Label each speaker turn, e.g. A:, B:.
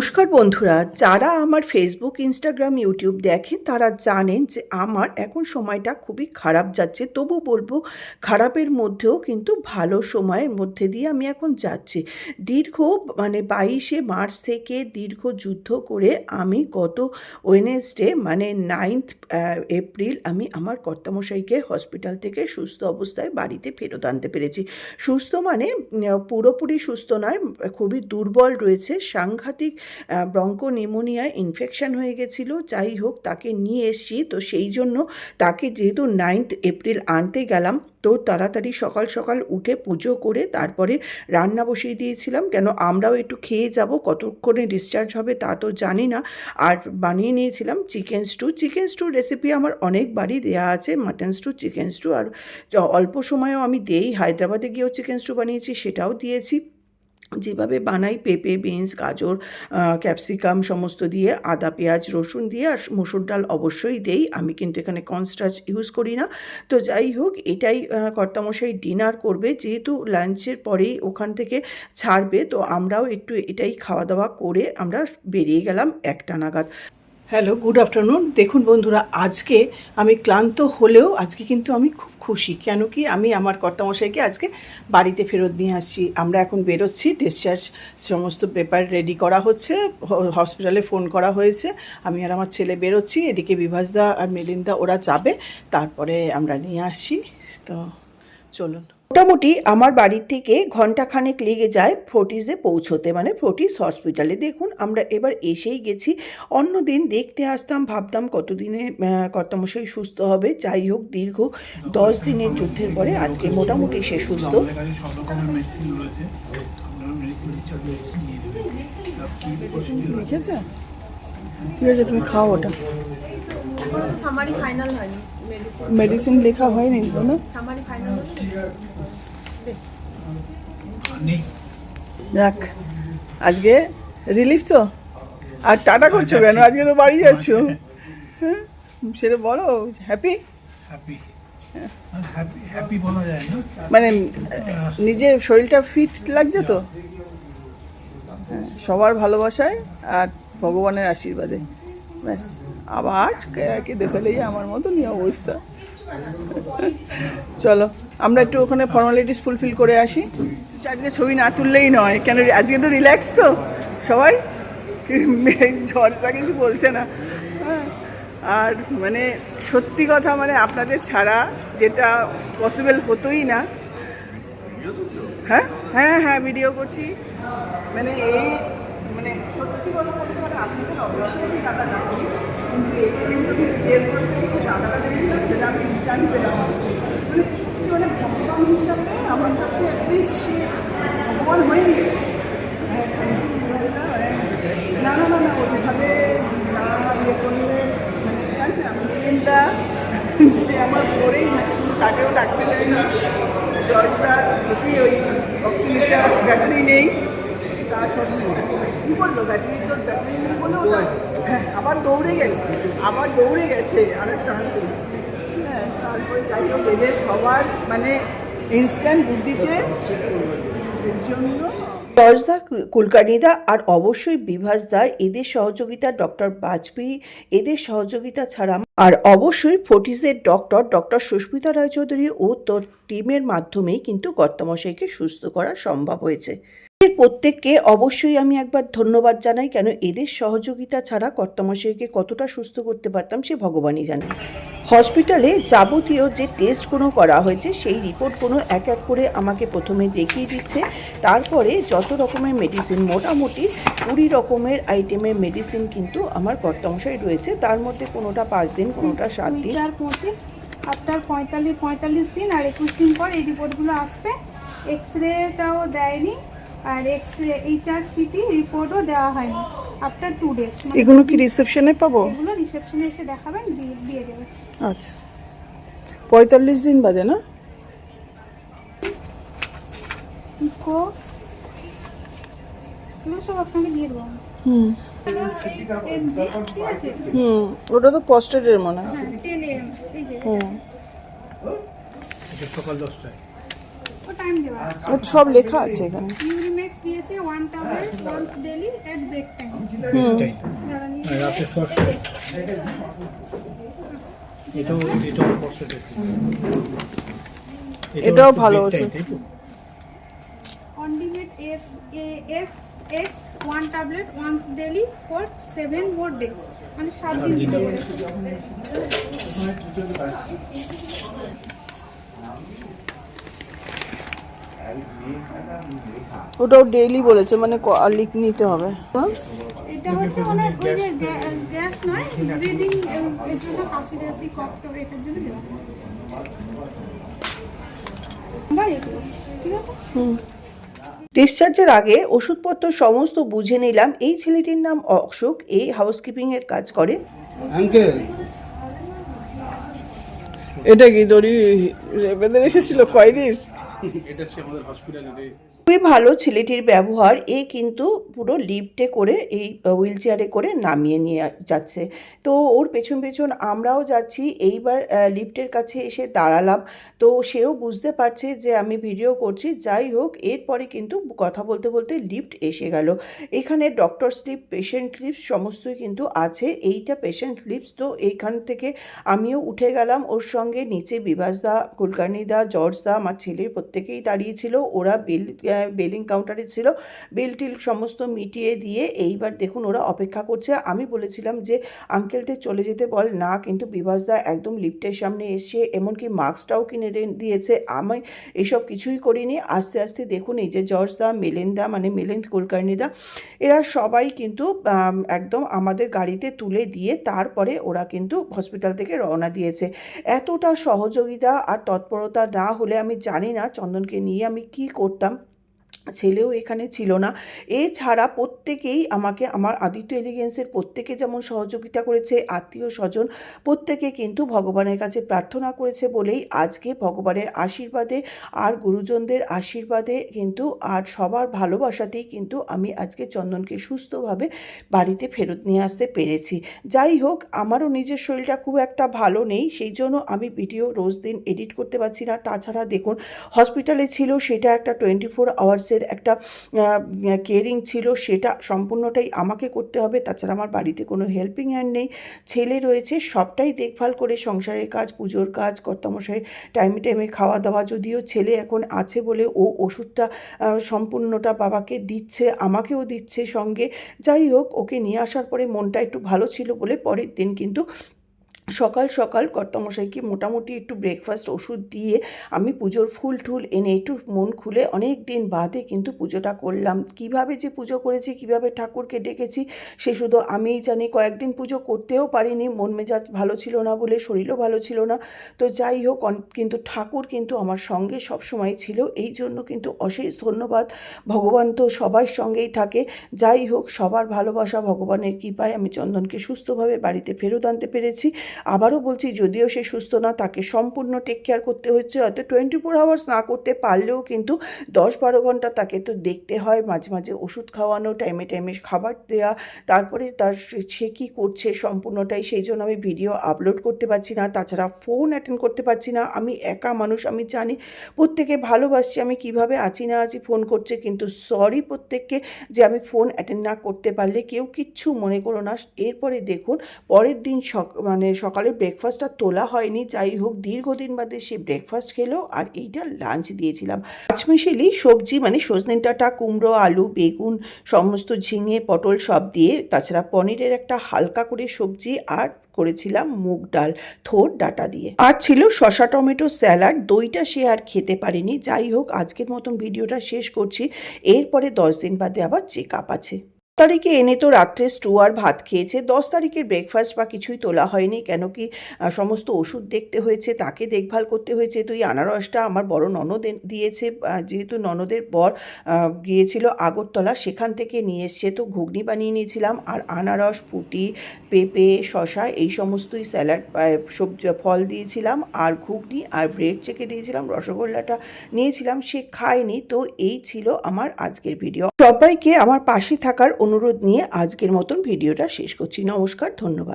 A: নমস্কার বন্ধুরা, যারা আমার ফেসবুক ইনস্টাগ্রাম ইউটিউব দেখেন, তারা জানেন যে আমার এখন সময়টা খুবই খারাপ যাচ্ছে। তবু বলব, খারাপের মধ্যেও কিন্তু ভালো সময়ের মধ্যে দিয়ে আমি এখন যাচ্ছি। দীর্ঘ মানে বাইশে মার্চ থেকে দীর্ঘ যুদ্ধ করে আমি গত ওয়েনেসডে মানে নাইন্থ এপ্রিল আমি আমার কর্তামশাইকে হসপিটাল থেকে সুস্থ অবস্থায় বাড়িতে ফেরত আনতে পেরেছি। সুস্থ মানে পুরোপুরি সুস্থ নয়, খুবই দুর্বল রয়েছে, সাংঘাতিক ব্রঙ্কো নিমোনিয়ায় ইনফেকশন হয়ে গেছিল। যাই হোক, তাকে নিয়ে এসছি। তো সেই জন্য তাকে যেহেতু নাইন্থ এপ্রিল আনতে গেলাম, তো তাড়াতাড়ি সকাল সকাল উঠে পুজো করে তারপরে রান্না বসিয়ে দিয়েছিলাম। কেন আমরাও একটু খেয়ে যাব, কতক্ষণে ডিসচার্জ হবে তা তো জানি না। আর বানিয়ে নিয়েছিলাম chicken stew chicken stew recipe আমার অনেকবারই দেওয়া আছে মাটন স্টু চিকেন স্টু আর অল্প সময়েও আমি দেই। হায়দ্রাবাদে গিয়েও চিকেন স্টু বানিয়েছি, সেটাও দিয়েছি। যেভাবে বানাই পেঁপে, বিনস, গাজর ক্যাপসিকাম সমস্ত দিয়ে, আদা, পেঁয়াজ, রসুন দিয়ে আর মুসুর ডাল অবশ্যই দেই। আমি কিন্তু এখানে কনস্টার্চ ইউজ করি না। তো যাই হোক, এটাই কর্তামশাই ডিনার করবে। যেহেতু লাঞ্চের পরেই ওখান থেকে ছাড়বে, তো আমরাও একটু এটাই খাওয়া দাওয়া করে আমরা বেরিয়ে গেলাম একটা নাগাদ। হ্যালো গুড আফটারনুন দেখুন বন্ধুরা, আজকে আমি ক্লান্ত হলেও আজকে কিন্তু আমি খুব খুশি। কেন কি আমি আমার কর্তামশাইকে আজকে বাড়িতে ফেরত নিয়ে আসছি। আমরা এখন বেরোচ্ছি ডিসচার্জ সমস্ত পেপার রেডি করা হচ্ছে হসপিটালে ফোন করা হয়েছে। আমি আর আমার ছেলে বেরোচ্ছি, এদিকে বিভাসদা আর মেলিন্দা ওরা যাবে, তারপরে আমরা নিয়ে আসছি। তো চলুন। মোটামুটি আমার বাড়ি থেকে ঘন্টাখানেক লেগে যায় ফোর্টিসে পৌঁছোতে মানে ফোর্টিস হসপিটালে। দেখুন, আমরা এবার এসেই গেছি। অন্য দিন দেখতে আসতাম, ভাবতাম কতদিনে কর্তামশাই সুস্থ হবে। যাই হোক, দীর্ঘ দশ দিনের যুদ্ধের পরে আজকে মোটামুটি সে সুস্থ।
B: রয়েছে
A: ঠিক আছে তুমি খাও ওটা।
C: সামারি ফাইনাল হয়নি মেডিসিন
A: লেখা হয়নি তো না
C: সামারি ফাইনাল হচ্ছে
B: নেই
A: যাক আজকে রিলিফ তো? আর টাটা করছ কেন? আজকে তো বাড়ি যাচ্ছ। হ্যাঁ সেটা বলো হ্যাপি
B: হ্যাপি হ্যাপি হ্যাপি বলা যায় না।
A: মানে নিজের শরীরটা ফিট লাগছে তো? হ্যাঁ, সবার ভালোবাসায় আর ভগবানের আশীর্বাদে। ব্যাস আবার কেঁদে ফেলেই আমার মতনই অবস্থা। চলো আমরা একটু ওখানে ফর্মালিটিস ফুলফিল করে আসি। আজকে ছবি না তুললেই নয় কেন আজকে তো রিল্যাক্স তো। সবাই? ঝড়টা কিছু বলছে না। হ্যাঁ, আর মানে সত্যি কথা মানে আপনাদের ছাড়া যেটা পসিবল হতোই না। হ্যাঁ হ্যাঁ হ্যাঁ ভিডিও করছি। মানে এই মানে সত্যি কথা বলতে পারে আপনাদের অবশ্যই আমি দাদা ডাকি কিন্তু যদি বিয়ের করতে গিয়ে দাদাটা দেখলাম সেটা আমি রিটার্ন পেলাম আজকে মানে সত্যি মানে ভগবান হিসাবে আমার কাছে অ্যাটলিস্ট সে ভগবান হয়ে গিয়েছে। হ্যাঁ। না না না না, ওইভাবে না ইয়ে করলে মানে জানি না মেলেন্দা যে আমার পরেই তাকেও ডাকতে চাই না। খুবই ওই অক্সিজেনটা ব্যাটারি নেই। হ্যাঁ আবার দৌড়ে গেছে, আবার দৌড়ে গেছে আরেকটা হাতে হ্যাঁ তারপরে যাই সবার মানে ইনস্ট্যান্ট বুদ্ধিতে আর অবশ্যই বিভাসদা এদের সহযোগিতা ডক্টর বাজপেয়ী, এদের সহযোগিতা ছাড়া আর অবশ্যই ফোর্টিসের ডক্টর ডক্টর সুস্মিতা রায়চৌধুরী ও তোর টিমের মাধ্যমেই কিন্তু কর্তামশাইকে সুস্থ করা সম্ভব হয়েছে। প্রত্যেককে অবশ্যই আমি একবার ধন্যবাদ জানাই কেন এদের সহযোগিতা ছাড়া কর্তামশাইকে কতটা সুস্থ করতে পারতাম সে ভগবানই জানে। হসপিটালে যাবতীয় যে টেস্টগুলো করা হয়েছে সেই রিপোর্টগুলো এক এক করে আমাকে প্রথমে দেখিয়ে দিচ্ছে। তারপরে যত রকমের মেডিসিন মোটামুটি কুড়ি রকমের আইটেমের মেডিসিন কিন্তু আমার কর্তামশাই রয়েছে। তার মধ্যে কোনোটা পাঁচ দিন, কোনোটা সাত দিন।
D: পঁচিশ আফটার পঁয়তাল্লিশ পঁয়তাল্লিশ দিন আর একুশ দিন পর এই রিপোর্টগুলো আসবে। এক্স রেটাও দেয়নি। আর এক্স রে এইচআর সিটি রিপোর্টও দেওয়া হয়নি। আফটার টু ডেজ
A: এগুলো কি রিসেপশনে পাবো?
D: এগুলো রিসেপশনে এসে দেখাবেন দিয়ে দিয়ে দেবে
A: আচ্ছা। পঁয়তাল্লিশ দিন বাদে না?
D: ইকো এগুলো সব আপনাকে দিয়ে দেবো
A: হুম। হুম ওটা তো পোস্টেডের মনে হয়।
D: হ্যাঁ
A: হুম।
B: সকাল দশটায়।
A: সব লেখা আছে এখানে।
D: দিয়েছে one tablet once daily at break time
B: তাই রাতে শর্ট এটাও এটাও
A: এটাও ভালো ওষুধ।
D: F F X one tablet once daily for seven more days মানে সাত দিন
B: দিন
D: ধরে
A: ওটাও ডেইলি বলেছে মানে লিক নিতে হবে?
D: এটা হচ্ছে ওনার ওই যে গ্যাস নয় ব্রিদিং এর জন্য কাশি টাশি কফ টফ এটার জন্য দেওয়া। নাম্বার এগুলো, ঠিক আছে?
A: ডিসচার্জের আগে ওষুধপত্র সমস্ত বুঝে নিলাম। এই ছেলেটির নাম অশোক। এই হাউসকিপিং এর কাজ করে।
E: আঙ্কেল
A: এটা কি দড়ি বেঁধে রেখেছিল? কয়দিন?
E: এটা হচ্ছে আমাদের হসপিটালে
A: খুবই ভালো ছেলেটির ব্যবহার, এ কিন্তু পুরো লিফটে করে, এই হুইল চেয়ারে করে নামিয়ে নিয়ে যাচ্ছে। তো ওর পেছন পেছন আমরাও যাচ্ছি, এইবার লিফটের কাছে এসে দাঁড়ালাম। তো সেও বুঝতে পারছে যে আমি ভিডিও করছি, যাই হোক, এরপরে কিন্তু কথা বলতে বলতে লিফট এসে গেল। এখানে ডক্টর স্লিপ, পেশেন্ট স্লিপস সমস্তই কিন্তু আছে, এইটা পেশেন্ট স্লিপস, তো এইখান থেকে আমিও উঠে গেলাম। ওর সঙ্গে নিচে বিভাস দা কুলকার্নি দা, জর্জ দা, আমার ছেলে প্রত্যেকেই দাঁড়িয়েছিল ওরা বিল বিলিং কাউন্টারে ছিল। বিল টিল সমস্ত মিটিয়ে দিয়ে এইবার দেখুন ওরা অপেক্ষা করছে। আমি বলেছিলাম যে আঙ্কেলদের চলে যেতে বল। না, কিন্তু বিভাসদা একদম লিফটের সামনে এসে, এমনকি মাস্কটাও কিনে দিয়েছে। আমি এসব কিছুই করিনি। আস্তে আস্তে দেখুন এই যে জর্জদা মেলেন্দা মানে মেলেন্দ কুলকার্নিদা এরা সবাই কিন্তু একদম আমাদের গাড়িতে তুলে দিয়ে তারপরে ওরা কিন্তু হসপিটাল থেকে রওনা দিয়েছে। এতটা সহযোগিতা আর তৎপরতা না হলে আমি জানি না চন্দনকে নিয়ে আমি কি করতাম। ছেলেও এখানে ছিল না। এছাড়া প্রত্যেকেই আমাকে, আমার আদিত্য এলিগেন্সের প্রত্যেকে যেমন সহযোগিতা করেছে, আত্মীয় স্বজন প্রত্যেকে কিন্তু ভগবানের কাছে প্রার্থনা করেছে বলেই আজকে ভগবানের আশীর্বাদে আর গুরুজনদের আশীর্বাদে কিন্তু আর সবার ভালোবাসাতেই কিন্তু আমি আজকে চন্দনকে সুস্থভাবে বাড়িতে ফেরত নিয়ে আসতে পেরেছি। যাই হোক, আমারও নিজের শরীরটা খুব একটা ভালো নেই, সেই জন্য আমি ভিডিও রোজ দিন এডিট করতে পারছি না। তাছাড়া দেখুন হসপিটালে ছিল, সেটা একটা টোয়েন্টি ফোর আওয়ার্সের একটা কেয়ারিং ছিল, সেটা সম্পূর্ণটাই আমাকে করতে হবে। তাছাড়া আমার বাড়িতে কোনো হেল্পিং হ্যান্ড নেই। ছেলে রয়েছে, সবটাই দেখভাল করে সংসারের কাজ, পুজোর কাজ কর্তামশাই টাইমে টাইমে খাওয়া দাওয়া যদিও ছেলে এখন আছে বলে ও ওষুধটা সম্পূর্ণটা বাবাকে দিচ্ছে, আমাকেও দিচ্ছে সঙ্গে। যাই হোক, ওকে নিয়ে আসার পরে মনটা একটু ভালো ছিল বলে পরের দিন কিন্তু সকাল সকাল কর্তামশাইকে মোটামুটি একটু ব্রেকফাস্ট ওষুধ দিয়ে আমি পুজোর ফুল টুল এনে একটু মন খুলে অনেক দিন বাদে কিন্তু পুজোটা করলাম। কীভাবে যে পুজো করেছি, কীভাবে ঠাকুরকে ডেকেছি, সে শুধু আমিই জানি। কয়েকদিন পুজো করতেও পারিনি, মন মেজাজ ভালো ছিল না বলে, শরীরও ভালো ছিল না। তো যাই হোক কিন্তু ঠাকুর কিন্তু আমার সঙ্গে সব সময় ছিল। এই জন্য কিন্তু অশেষ ধন্যবাদ। ভগবান তো সবার সঙ্গেই থাকে। যাই হোক, সবার ভালোবাসা ভগবানের কৃপায় আমি চন্দনকে সুস্থভাবে বাড়িতে ফেরত আনতে পেরেছি। আবারও বলছি, যদিও সে সুস্থ না, তাকে সম্পূর্ণ টেক কেয়ার করতে হচ্ছে। হয়তো টোয়েন্টি ফোর আওয়ার্স না করতে পারলেও কিন্তু দশ বারো ঘণ্টা তাকে তো দেখতে হয়। মাঝে মাঝে ওষুধ খাওয়ানো টাইমে টাইমে খাবার দেওয়া তারপরে তার সে- কী করছে সম্পূর্ণটাই সেই জন্য আমি ভিডিও আপলোড করতে পারছি না। তাছাড়া ফোন অ্যাটেন্ড করতে পারছি না। আমি একা মানুষ, আমি জানি প্রত্যেকে ভালোবাসছি, আমি কীভাবে আছি না আছি ফোন করছে, কিন্তু সরি প্রত্যেককে যে আমি ফোন অ্যাটেন্ড না করতে পারলে কেউ কিচ্ছু মনে করো না। এরপরে দেখুন, পরের দিন সক- মানে সকালে ব্রেকফাস্টটা তোলা হয়নি, যাই হোক দীর্ঘদিন বাদে সে ব্রেকফাস্ট খেলো আর এইটা লাঞ্চ দিয়েছিলাম। পাঁচমিশালি সবজি মানে সজনে ডাঁটা, কুমড়ো, আলু, বেগুন, সমস্ত ঝিঙে, পটল সব দিয়ে তাছাড়া পনিরের একটা হালকা করে সবজি আর করেছিলাম মুগ ডাল, থোর ডাটা দিয়ে। আর ছিল শশা টমেটো স্যালাড, দইটা সে আর খেতে পারেনি। যাই হোক আজকের মতন ভিডিওটা শেষ করছি। এরপরে দশ দিন বাদে আবার চেক আপ আছে। তারিখে এনে তো রাত্রে স্টু আর ভাত খেয়েছে। দশ তারিখের ব্রেকফাস্ট বা কিছুই তোলা হয়নি। কেন কি সমস্ত ওষুধ দেখতে হয়েছে, তাকে দেখভাল করতে হয়েছে। তো এই আনারসটা আমার বড় ননদ দিয়েছে যেহেতু ননদের বর গিয়েছিল আগরতলা, সেখান থেকে নিয়ে এসছে। তো ঘুগনি বানিয়ে নিয়েছিলাম আর আনারস ফুটি পেঁপে শশা এই সমস্তই স্যালাড সবজি, ফল দিয়েছিলাম আর ঘুগনি আর ব্রেড চেকে দিয়েছিলাম, রসগোল্লাটা নিয়েছিলাম। সে খায়নি। তো এই ছিল আমার আজকের ভিডিও সবাইকে আমার পাশে থাকার অনুরোধ নিয়ে আজকের মতন ভিডিওটা শেষ করছি। নমস্কার ধন্যবাদ।